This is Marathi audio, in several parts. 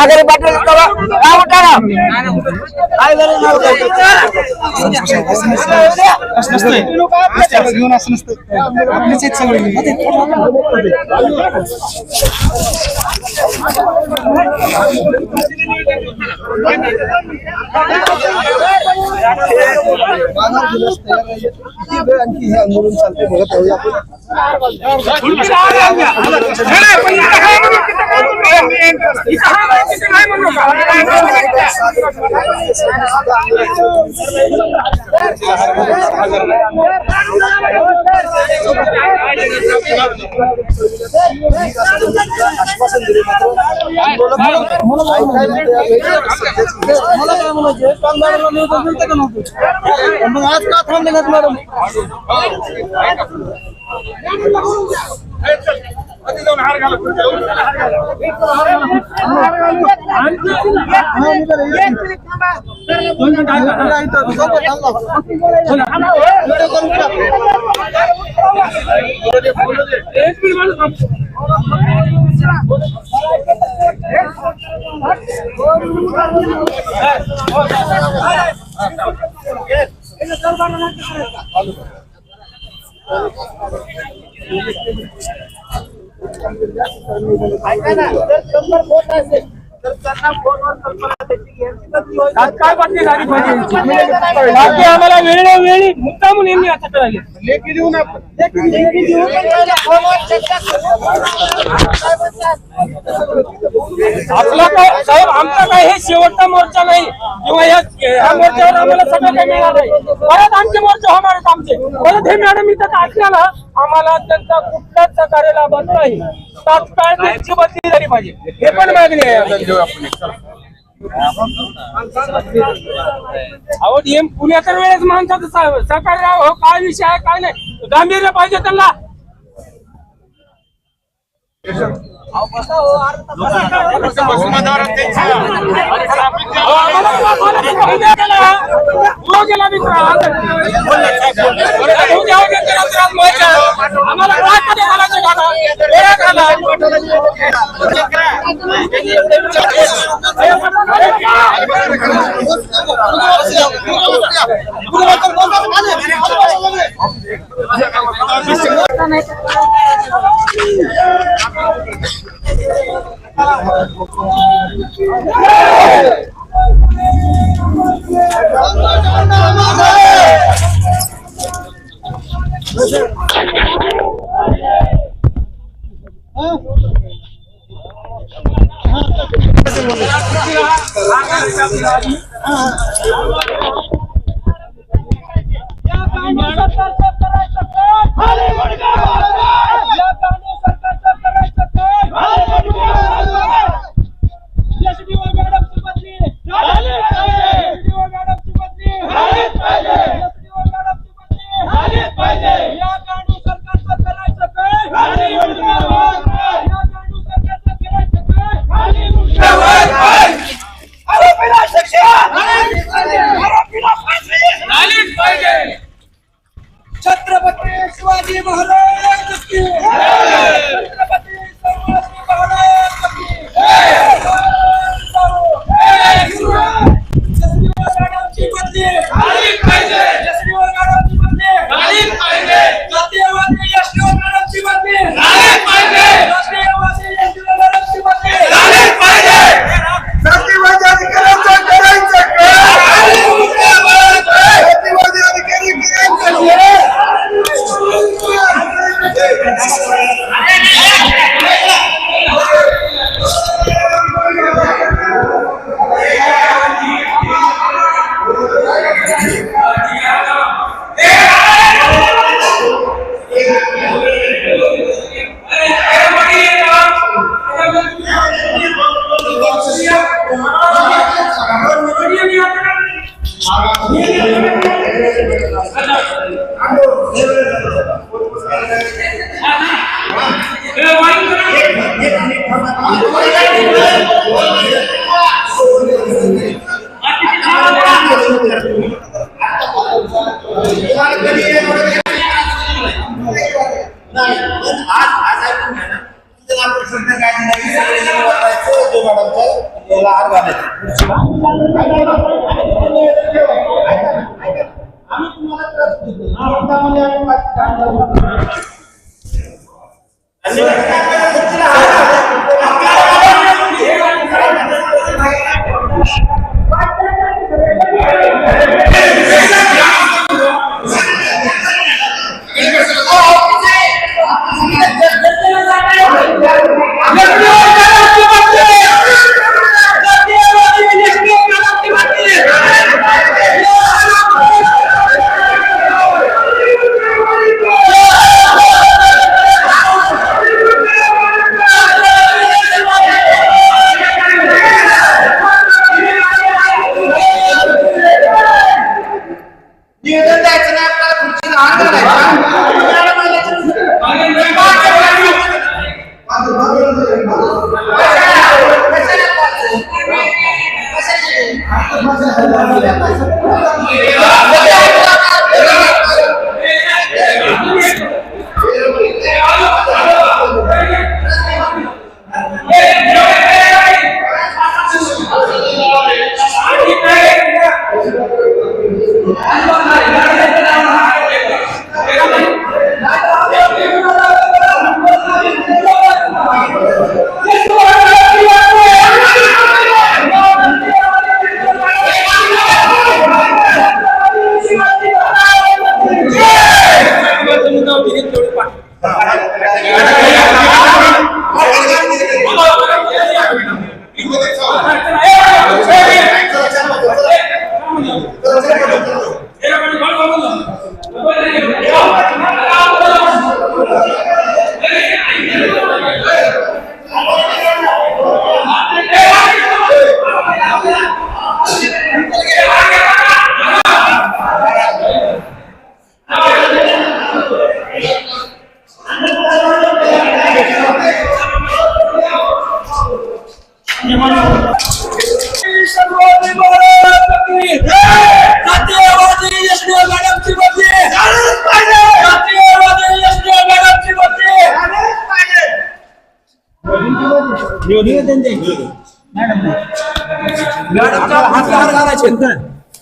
नागरी पाटील करा नाव टाका काय गरज नव्हतं. घेऊन असं नसतं आपलीच आहेत सगळे आणखी हे आंदोलन चालते बघत राहूया आपण आश्वासन दिले मात्र आंदोलक मला काय म्हणते यावेळी? मला काय म्हणायचे काल मॅडमला निवेदन दिलं का नव्हतं मग आज का थांबले नाहीत मॅडम काय बातमी झाली पाहिजे बाकी आम्हाला वेळोवेळी मुद्दा म्हणून यांनी आता करायला लेखी देऊन आपण. आपला काय साहेब आमचा काय हे शेवटचा मोर्चा नाही. किंवा या मोर्चावर आम्हाला सगळं काही मिळणार नाही. परत आमचे मोर्चे होणार आहेत आमचे. परत हे मॅडम इथं असल्याला आम्हाला त्यांचा कुठलाच सहकार्य लाभत नाही. तात्काळ त्यांची बदली झाली पाहिजे. हे पण मागणी आहे आता. अहो डीएम पुण्या तर वेळेस माणसाचं स- सहकार्य हो काय विषय आहे काय नाही. गांभीर्य पाहिजे त्यांना. गेला. मित्र. आम्हाला ওরা কত বড় মানে আমি বলছি Thank.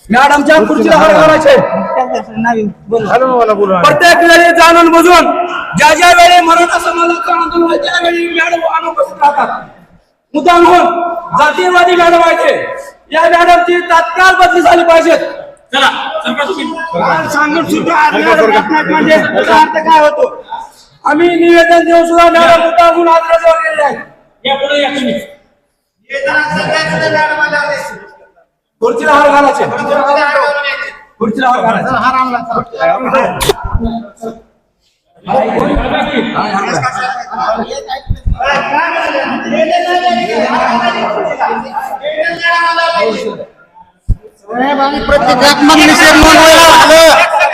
मॅडमच्या खुर्चीला हार घालायचे. प्रत्येक वेळी जाणून बुजून ज्या ज्या वेळी मराठा समाजाचं आंदोलन होईल त्यावेळी मॅडम अनुपस्थित राहतात. मुद्दाम होऊन जातीयवादी मॅडम व्हायचे. या मॅडमची तात्काळ बदली झाली पाहिजे. चला सांगून सुद्धा म्हणजे अर्थ काय होतो? आम्ही निवेदन देऊन सुद्धा मॅडम मुद्दाम होऊन आदराजवळ गेलेले आहेत. या पुढे या तुम्ही निवेदनाचं द्यायचं नाही मॅडमाला आदेश. खुर्चीला हार घालायचे खुर्चीला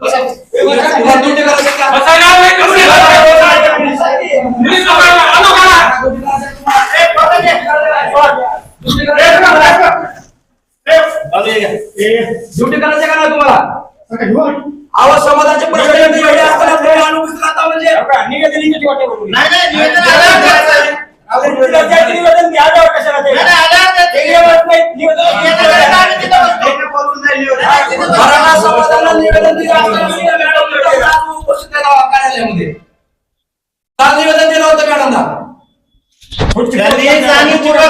ना? ड्युटी करायचं का नाही तुम्हाला आवाज समाजाचे प्रश्न असताना म्हणजे नाही, नाही, निवेदन कार्यालयामध्ये. काल निवेदन दिलं होतं मॅडमला.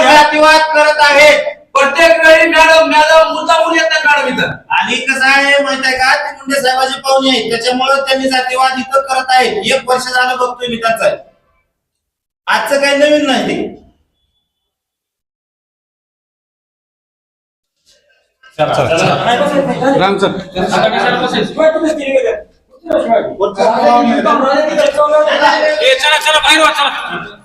जातीवाद करत आहेत. प्रत्येक वेळी मॅडम मॅडम मुद्दामून येतात मॅडम इथं. आणि कसं आहे माहीत आहे का? ते मुंडे साहेबाचे पाहुणे आहेत. त्याच्यामुळे त्यांनी जातीवाद इथं करत आहेत. एक वर्ष झालं बघतोय मी त्याचं. आजचं काही नवीन नाही ते. चला चला बाहेर वा चला.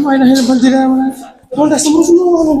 main akhirnya banjir ya mana kalau udah sembuh sembuh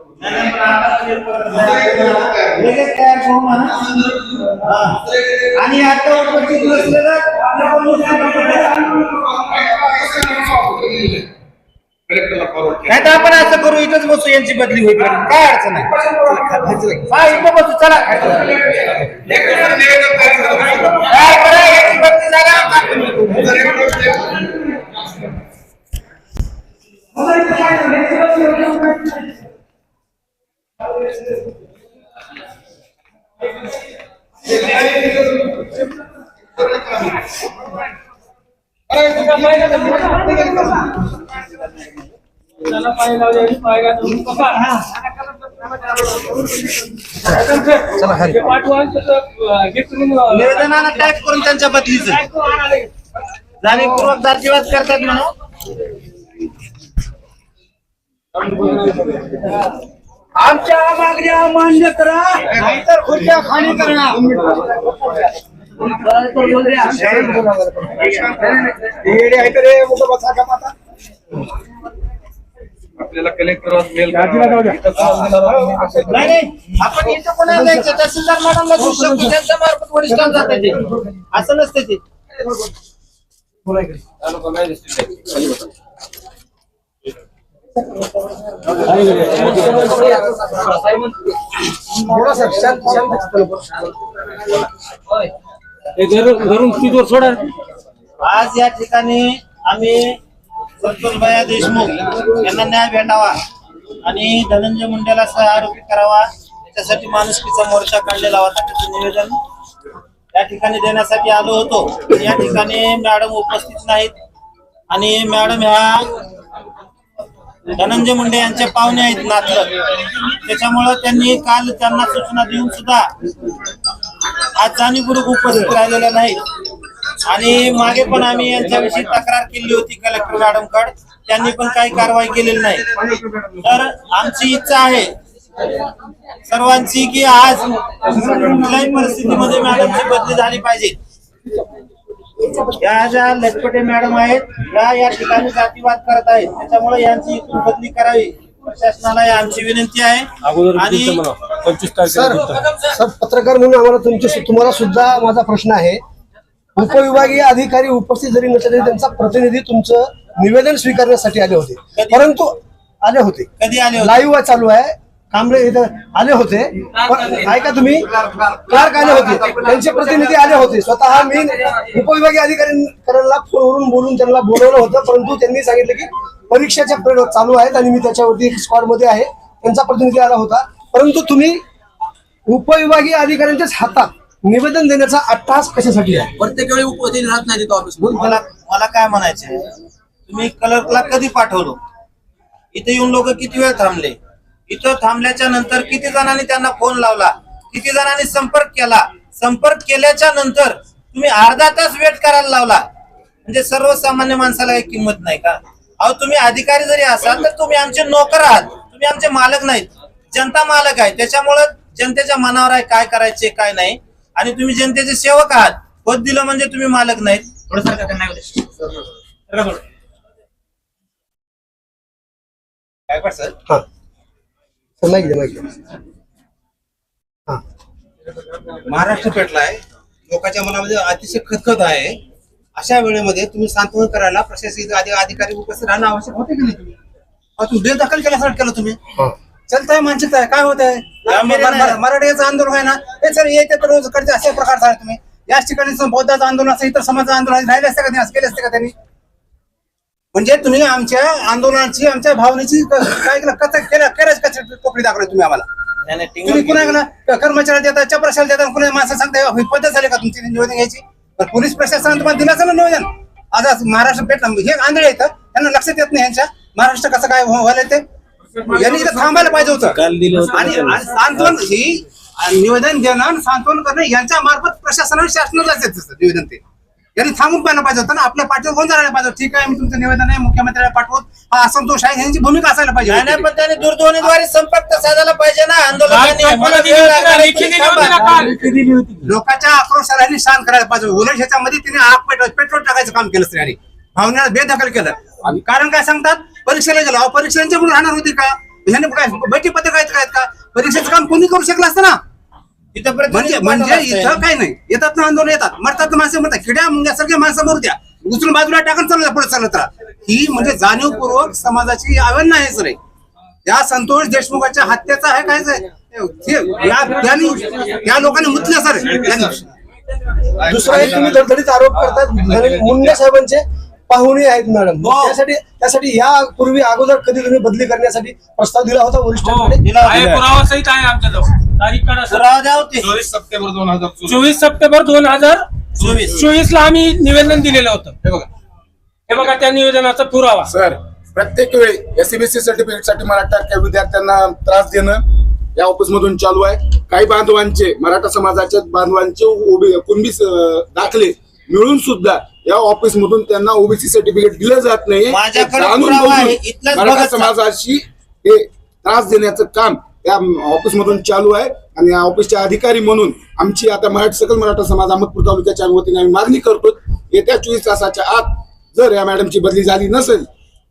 लगेच तयार करू म्हणा. आणि आता उपस्थित नसलेलं आपण नाही तर आपण असं करू इथंच बसू यांची बदली होईल काय अडचण नाही. हा इथं बसू चला. काय करा याची बदली झाला. त्याला हरी निवेदनानं आणि पाठवा, करून त्यांच्या बदलीचं काय करू, जाणीवपूर्वक जातीवाद करतात म्हणून. आमच्या मागण्या मान्य करा नाहीतर खुर्च्या खाली करा आपल्याला कलेक्टर मेल नाही नाही आपण इथं कोणाला द्यायचं तहसीलदार मॅडमला देऊ शकतो. त्यांच्या मार्फत वरिष्ठांना जातं ते असं नसतं ते. घरून किती सोडा? आज या ठिकाणी आम्ही संतोषबाया देशमुख यांना न्याय भेटावा आणि धनंजय मुंडेला सह आरोपी करावा. याच्यासाठी माणुसकीचा मोर्चा काढलेला होता. त्याचं निवेदन या ठिकाणी देण्यासाठी आलो होतो. या ठिकाणी मॅडम उपस्थित नाहीत आणि मॅडम ह्या धनंजय मुंडे यांचे पाहुणे आहेत नातलं त्याच्यामुळं त्यांनी काल त्यांना सूचना देऊन सुद्धा आज जाणीवपूर्वक उपस्थित राहिलेल्या नाही आणि मागे पण आम्ही यांच्याविषयी तक्रार केली होती कलेक्टर मॅडमकड. त्यांनी पण काही कारवाई केलेली नाही. तर आमची इच्छा आहे सर्वांची की आज कुठल्याही परिस्थितीमध्ये मॅडमची बदली झाली पाहिजे. या ज्या लटपटे मॅडम आहेत या या ठिकाणी जातीवाद करत आहेत. त्याच्यामुळे यांची इथून बदली करावी. प्रशासनाला आमची विनंती आहे. आणि पंचवीस सर तारखेला सर पत्रकार म्हणून आम्हाला तुमचे तुम्हाला सुद्धा माझा प्रश्न आहे. उपविभागीय अधिकारी उपस्थित जरी नसले तरी त्यांचा प्रतिनिधी तुमचं निवेदन स्वीकारण्यासाठी आले होते. परंतु आले होते. कधी आले होते? लाईव्ह चालू आहे. कांबळे इथं आले होते. पण ऐका तुम्ही क्लार्क आले होते. त्यांचे प्रतिनिधी आले होते. स्वतः मी उपविभागीय अधिकाऱ्यांना फोनवरून बोलून त्यांना बोलवलं होतं. परंतु त्यांनी सांगितलं की परीक्षाच्या प्रयोग चालू आहेत आणि मी त्याच्यावरती स्क्वॉडमध्ये आहे. त्यांचा प्रतिनिधी आला होता. परंतु तुम्ही उपविभागीय अधिकाऱ्यांच्याच हातात निवेदन देण्याचा अट्टहास कशासाठी आहे? प्रत्येक वेळी उपस्थित राहत नाही ऑफिस मला मला काय म्हणायचे तुम्ही कलरला कधी पाठवलं? इथे येऊन लोक किती वेळ थांबले? इथं थांबल्याच्या नंतर किती जणांनी त्यांना फोन लावला? किती जणांनी संपर्क केला? संपर्क केल्याच्यानंतर तुम्ही अर्धा तास वेट करायला लावला. म्हणजे सर्वसामान्य माणसाला काही किंमत नाही का? अहो तुम्ही अधिकारी जरी असाल तर तुम्ही आमचे नोकर आहात. तुम्ही आमचे मालक नाहीत. जनता मालक आहे. त्याच्यामुळं जनतेच्या मनावर आहे काय करायचे काय नाही. आणि तुम्ही जनतेचे सेवक आहात. पद दिलं म्हणजे तुम्ही मालक नाहीत. थोडं सर? हा. माहिती द्या माहिती द्या. हा. महाराष्ट्र पेटलाय. लोकांच्या मनामध्ये अतिशय खतखत आहे. अशा वेळेमध्ये तुम्ही सांत्वन करायला प्रशासकीय अधि- अधिकारी उपस्थित राहणं आवश्यक होते की नाही? तुम्ही अहो, तुम्ही बेदखल केल्यासारखं केलं तुम्ही? हा. चलताय मानसिकता आहे. काय होत आहे. नाही. मराठीचं आंदोलन आहे ना? हे सर येते तर रोज करते अशा प्रकारचं आहे तुम्ही. याच ठिकाणी सम- बौद्धाचं आंदोलन असं इतर समाजाचं आंदोलन आहे. राहिले असते का त्यांनी असं केले असते का त्यांनी? म्हणजे तुम्ही आमच्या आंदोलनाची आमच्या भावनेची काय केलं? कच केलं? केलंच कच कोकडी दाखवली तुम्ही आम्हाला? नाही, नाही, तुम्ही टिंगल कुणा गेला कर्मचारी देतात चपराशाला देतात कुणा माणसं सांगता ही पद्धत झाली का तुमची निवेदन घ्यायची पण पोलीस प्रशासनाने तुम्हाला दिलं असेल ना निवेदन आज आज महाराष्ट्र पेटला हे आंधळे येतं त्यांना लक्षात येत नाही यांच्या. महाराष्ट्र कसं काय व्हा- व्हायला ते? यांनी इथं थांबायला पाहिजे होतं. आणि सांत्वन ही निवेदन देणं आणि सांत्वन करणं यांच्या मार्फत प्रशासनाने शासनाला निवेदन ते. यांनी थांबून पाहायला पाहिजे होतं ना. आपल्या पाठीवर कोण जायला पाहिजे. ठीक आहे मी तुमचं निवेदन आहे मुख्यमंत्र्याला पाठवत हा असंतोष आहे. यांची भूमिका असायला पाहिजे नाही. पण त्याने दूरध्वनीद्वारे संपर्क साधायला पाहिजे ना. आंदोलकांनी काय आम्हाला दिली वेळ होती ना, लागला, लेखी तुम्ही दिली होती ना थांबा. काल? लोकांच्या आक्रोशाला यांनी शांत करायला पाहिजे उलट ह्याच्यामध्ये तिने आग पेट्रोल पेट्रोल टाकायचं काम केलं स्त्रियांनी भावनेला बेदखल केलं. कारण काय सांगतात? परीक्षेला गेलो. परीक्षांच्या मुळे राहणार होती का? ह्याने काय बैठी पत्रक आहेत काय का? परीक्षेचं काम कोणी करू शकलं असतं ना? म्हणजे म्हणजे इथं असतं. काय नाही. येतात ना आंदोलन येतात. मरतात ना माणसं मरतात किड्या मुंग्या सगळे माणसं मरू द्या. उचलून बाजूला टाकून चाललं पुढे चालत राहा ही म्हणजे जाणीवपूर्वक समाजाची आव्हान आहे सर. या संतोष देशमुखाच्या हत्येचा आहे काय ते- ते- या- त्यांनी त्या लोकांनी मुतलं सर. त्यांनी दुसरा एक तुम्ही धडधडीत आरोप करतात मुंडे साहेबांचे. पाहुणे आहेत मॅडम हो. त्यासाठी त्यासाठी या पूर्वी अगोदर कधी तुम्ही बदली करण्यासाठी प्रस्ताव दिला होता हो, वरिष्ठांकडे दिला आहे होता. पुरावा सहित आहे आमच्याजवळ. तारीख काढा सर. चोवीस सप्टेंबर दोन हजार चोवीस. चोवीस सप्टेंबर दोन हजार चोवीस. चोवीस ला आम्ही निवेदन दिलेलं होतं. हे बघा. हे बघा त्या निवेदनाचा पुरावा. सर प्रत्येक वेळी एसीबीसी सर्टिफिकेटसाठी मराठा विद्यार्थ्यांना त्रास देणं या ऑफिस मधून चालू आहे. काही बांधवांचे मराठा समाजाच्या बांधवांचे उभे कुणबी दाखले मिळून सुद्धा या ऑफिस मधून त्यांना ओबीसी सर्टिफिकेट दिलं जात नाही. माझ्याकडे जाणून पुरावा बुजून आहे. इथलाच मराठा बघत जा. समाजाशी हे त्रास देण्याचं काम या ऑफिस मधून चालू आहे. आणि या ऑफिसचे अधिकारी म्हणून आमची आता मराठा सकल मराठा समाज अहमदपूर तालुक्याच्या वतीने आम्ही मागणी करतो. येत्या चोवीस तासाच्या आत जर या मॅडमची बदली झाली नसेल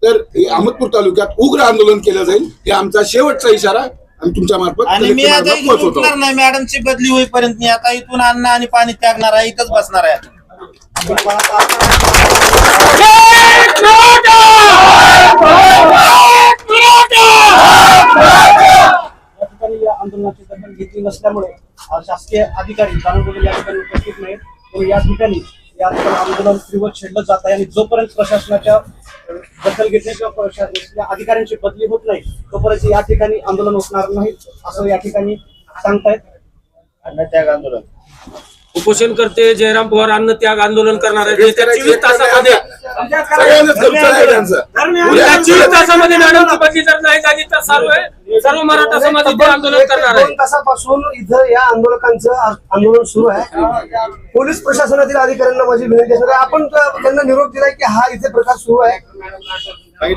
तर हे अहमदपूर तालुक्यात उग्र आंदोलन केलं जाईल. हे आमचा शेवटचा इशारा आणि तुमच्या मार्फत आणि मी आता मार्फत इथून पोहोचवतो. उठणार नाही मॅडमची बदली होईपर्यंत मी आता इथून अन्न आणि पाणी त्यागणार आहे इथंच बसणार आहे. आंदोलनाची दखल घेतली नसल्यामुळे शासकीय अधिकारी जाणून या ठिकाणी उपस्थित नाहीत पण या ठिकाणी या ठिकाणी आंदोलन तीव्र छेडलं जात आहे आणि जोपर्यंत प्रशासनाच्या दखल घेतली किंवा प्रशासनाच्या अधिकाऱ्यांची बदली होत नाही. तोपर्यंत या ठिकाणी आंदोलन होणार नाही असं या ठिकाणी सांगतायत. अन्न आंदोलन. उपोषण करते जयराम पवार अन्न त्याग आंदोलन करणार आहे. येत्या चोवीस तासामध्ये. येत्या चोवीस तासामध्ये मॅडमची बदली जर नाही झाली तर सर्व सर्व मराठा समाज इथे आंदोलन करणार दोन आहे तासापासून इथं या आंदोलकांचं आंदोलन सुरू आहे. पोलीस प्रशासनातील अधिकाऱ्यांना माझी विनंती असणार आहे. आपण त्यांना निरोप दिलाय की हा इथे प्रकार सुरू आहे. हे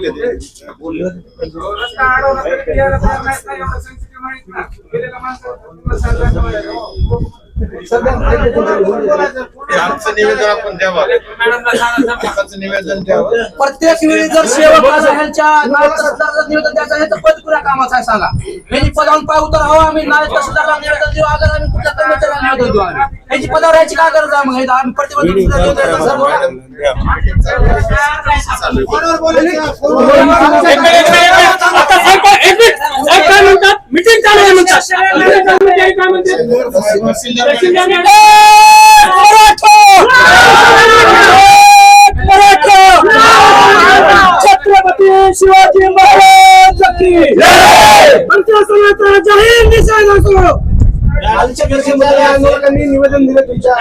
आमचं निवेदन आपण द्यावं. आमचं निवेदन द्यावं. प्रत्येक वेळी जर सेवक ह्यांच्या नावाचं निवेदन द्यायचं आहे तर पद पुऱ्या कामाचं आहे सांगा. यांनी पदावरून पाय उतर. हवा आम्ही नायक तहसीलदारला निवेदन देऊ. अगर आम्ही कुठल्या कर्मचाऱ्याला निवेदन देऊ आम्ही. यांची पदावर यायची काय गरज आहे? मग हे आम्ही प्रतिबंधित मिटिंग चालू आहे म्हणतात. कर्मचारी छत्रपती शिवाजी महाराज आमच्या पंचासनाचा आंदोलकांनी निवेदन दिलं तुमच्या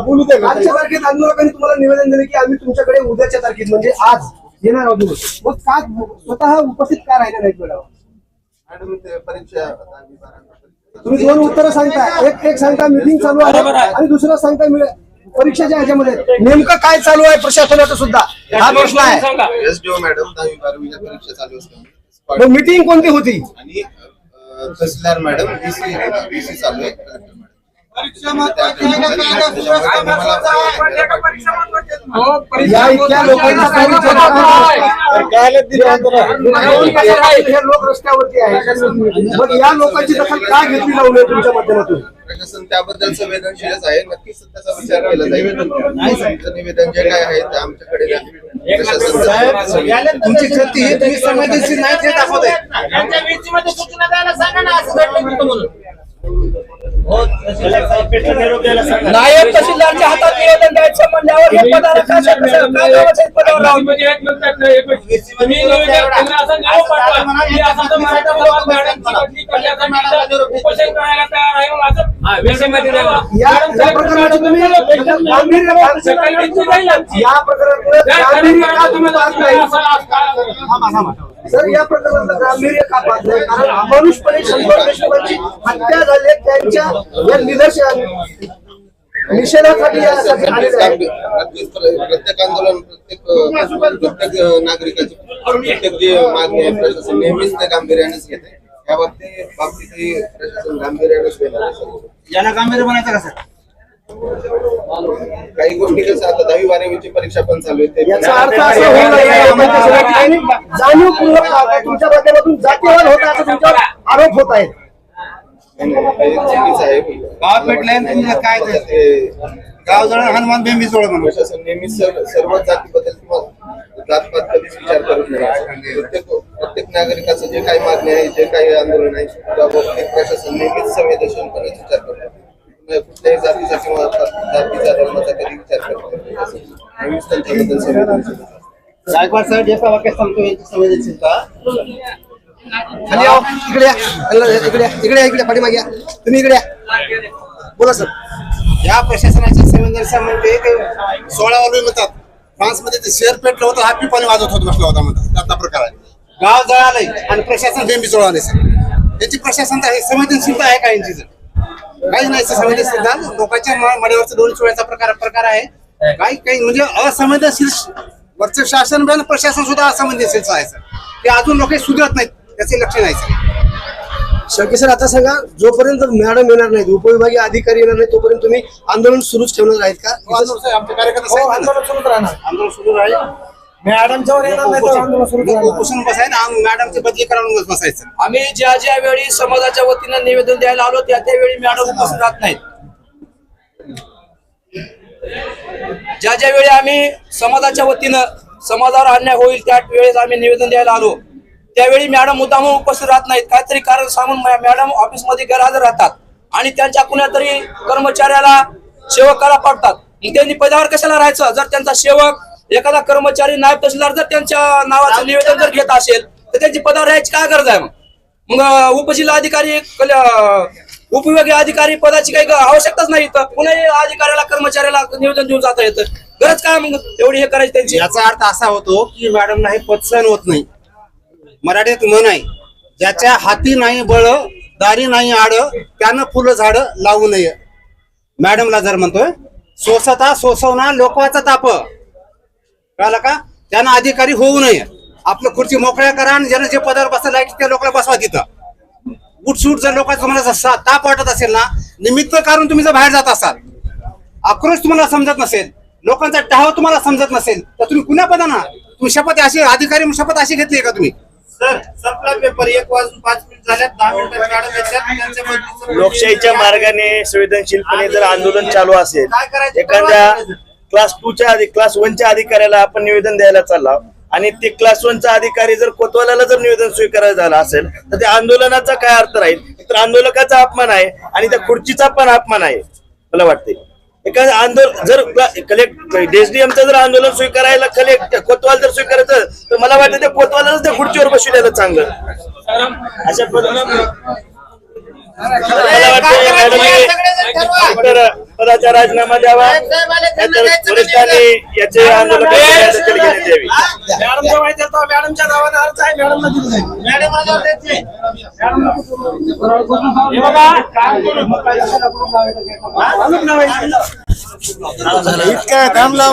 बोलू दे तारखेत आंदोलकांनी तुम्हाला निवेदन दिलं की आम्ही तुमच्याकडे उद्याच्या तारखेत म्हणजे आज. येणार आहोत म्हणून. मग का स्वतः उपस्थित का राहिल्या नाहीत मॅडम? तुम्ही दोन उत्तर सांगता. एक एक सांगता मीटिंग चालू आहे. आणि दुसरं सांगता मी- परीक्षेच्या ह्याच्यामध्ये. नेमकं काय चालू आहे प्रशासनाचं सुद्धा? हा प्रश्न आहे. एसडीओ मॅडम दहावी बारावीच्या परीक्षा चालू असतात मग मीटिंग कोणती होती? आणि तहसीलदार मॅडम बीसी बीसी चालू आहे. या इतक्या लोकांचा काही विचार नाही. हे लोक रस्त्यावरती आहेत? मग या लोकांची दखल का घेतली जाऊ नये तुमच्या माध्यमातून? प्रशासन त्याबद्दल संवेदनशीलच आहे. नक्कीच त्याचा विचार केला जाईल. तुमचं निवेदन जे काय आहे ते आमच्याकडे द्या. प्रशासन तुमची कृती ही तुम्ही संवेदनशील नाही ते दाखवत आहे त्यांच्या वेचीमध्ये सूचना द्यायला सांगा ना असं घडलं तिथं म्हणून. हो नायब तहसीलदारच्या हातात निवेदन द्यायचं म्हणल्यावर हे कसं काय पदावर द्यावा. या प्रकरणाची तुम्ही गांभीर्य. या का तुम्ही पाहत नाही. सर या प्रकरणाचं गांभीर्य का पाहत नाही कारण अमानुषपणे शंभर देशमुखांची हत्या झाली आहे. त्यांच्या या निदर्शन निषेधासाठी यासाठी आलेले आहेत नक्कीच प्र- प्रत्येक आंदोलन प्रत्येक प्रत्येक नागरिकाची प्रत्येक जे मागणी आहे प्रशासन नेहमीच ते गांभीर्यानेच घेते या बाबतीत बाबतीतही प्रशासन गांभीर्यानेच घेणार आहे. याला गांभीर्य बनायचं कसं काही गोष्टी कसं आता दहावी बारावीची परीक्षा पण चालू आहे ते याचा अर्थ असा होऊ नये या लोकांच्या सगळ्यांनी जाणीवपूर्वक तुमच्या माध्यमातून जातीवाद होत आहे असं तुमच्यावर आरोप होत आहेत. नाही, नाही, हे चुकीचं आहे गाव पेटलंय आणि तुम्ही काय ते- गाव जवळ हनुमान बेंबी सोड म्हणून. प्रशासन नेहमी सर्व सर्व जातीबद्दल किंवा जातपात कधीच विचार करत नाही प्रत्येक प्रत्येक नागरिकाचं जे काही मागणी आहे जे काही आंदोलन आहे प्रशासन नेहमीच संवेदनशीलपणे विचार करतो. नाही, कुठल्याही जातीचा किंवा जातीचा धर्माचा कधी विचार करत नाही. नेहमीच त्यांच्याबद्दल संवेदनशील. गायकवाड साहेब एका वाक्यात सांगतो यांची संवेदनशीलता. खाली आओ इकडे या. इकडे या. इकडे या, इकडे पाठीमागे या. तुम्ही इकडे या. बोला सर. या प्रशासनाच्या संवेदनशीलता म्हणजे सोळा वाजून म्हणतात. फ्रान्समध्ये ते शेअर पेटलं होतं हापी पाणी वाजत होत बसला होता म्हणतात. आता प्रकार. आहे गाव जळालंय आणि प्रशासन बेंबी चोळाले सर. याची प्रशासनता आहे संवेदनशीलता आहे का यांची जर काही नाही सर संवेदनशीलता. लोकांच्या म- दोन चोळ्याचा प्रकार प्रकार आहे. काही काही म्हणजे असंवेदनशील वरचं शासन प्रशासन सुद्धा असंवेदनशील आहे सर. ते अजून लोक सुधरत नाहीत. त्याचे लक्ष नाही सर. शेवटी सर आता सांगा जोपर्यंत मॅडम येणार नाहीत उपविभागीय अधिकारी येणार नाही तोपर्यंत तुम्ही आंदोलन सुरूच ठेवणार आहेत का? आमचे कार्यकर्ते साहेब आंदोलन सुरूच राहणार. आंदोलन सुरू राहील. उपोषण बसायचं मॅडमची बदली करून बसायचं. आम्ही ज्या ज्या वेळी समाजाच्या वतीनं निवेदन द्यायला आलो त्या त्यावेळी मॅडम उपस्थित राहत नाहीत. ज्या ज्या वेळी आम्ही समाजाच्या वतीनं समाजावर अन्याय होईल त्या वेळेस आम्ही निवेदन द्यायला आलो. त्यावेळी मॅडम मुद्दामून उपस्थित राहत नाहीत. काहीतरी कारण सांगून मॅ- मॅडम ऑफिसमध्ये गैरहजर राहतात. आणि त्यांच्या कुणातरी कर्मचाऱ्याला सेवकाला पाडतात. मग त्यांनी पदावर कशाला राहायचं? जर त्यांचा सेवक एखादा कर्मचारी नायब तहसीलदार जर त्यांच्या नावाचं निवेदन जर घेत असेल तर त्यांची पदावर राहायची काय गरज आहे मग? मग अं, उपजिल्हा अधिकारी कल- अं, उपविभागीय अधिकारी पदाची काही आवश्यकताच नाही इथं. कुणाही अधिकाऱ्याला कर्मचाऱ्याला निवेदन देऊन जाता येतं. गरज काय मग एवढी हे करायची त्यांची? याचा अर्थ असा होतो की मॅडमला हे पत्सन होत नाही. मराठीत म्हण आहे ज्याच्या हाती नाही बळ दारी नाही आड त्यानं फुलं झाड लावू नये. मॅडमला जर म्हणतोय सोसता सोसवना लोकवाचा ताप. कळालं का? त्यानं अधिकारी होऊ नये. आपलं खुर्ची मोकळ्या करा आणि ज्यानं जे पदावर बसायला आहे त्या लोकांना बसवा तिथं. उठसूट जर लोकांचा तुम्हाला ताप वाटत असेल ना निमित्त कारण तुम्ही जर बाहेर जात असाल आक्रोश तुम्हाला समजत नसेल लोकांचा टाव तुम्हाला समजत नसेल तर तुम्ही कुण्या पदाना? तुम्ही शपथ अशी अधिकारी शपथ अशी घेतली का तुम्ही? सर संपला पेपर एक वाजून पाच मिनिट झाल्यात दहा मिनिटं मॅडम येतात त्यांच्या बदलीचं- लोकशाहीच्या मार्गाने संवेदनशीलपणे जर आंदोलन चालू असेल? एखाद्या क्लास टूच्या अधि क्लास वनच्या अधिकाऱ्याला आपण निवेदन द्यायला चाललो आणि ते क्लास वनचा अधिकारी जर कोतवालाला जर निवेदन स्वीकारायचं झालं असेल तर त्या आंदोलनाचा काय अर्थ राहील? तर आंदोलकाचा अपमान आहे आणि त्या खुर्चीचा पण अपमान आहे मला वाटते एखादं आंदोलन जर कलेक्ट डेसडीएमचं जर आंदोलन स्वीकारायला कलेक्ट कोतवाल जर स्वीकारायचं तर मला वाटतं त्या कोतवालाच त्या खुर्चीवर बसविलेलं चांगलं. अशा पद्धतीने मला वाटतं मॅडमनी तर पदाचा राजीनामा द्यावा. नाहीतर वरिष्ठांनी याचे आंदोलन दखल घेण्यात यावी. मॅडमच्या नावाने अर्ज आहे मॅडमला दिलं जाईल. मॅडम आल्यावर द्यायचे. हे बघा इतकं थांबला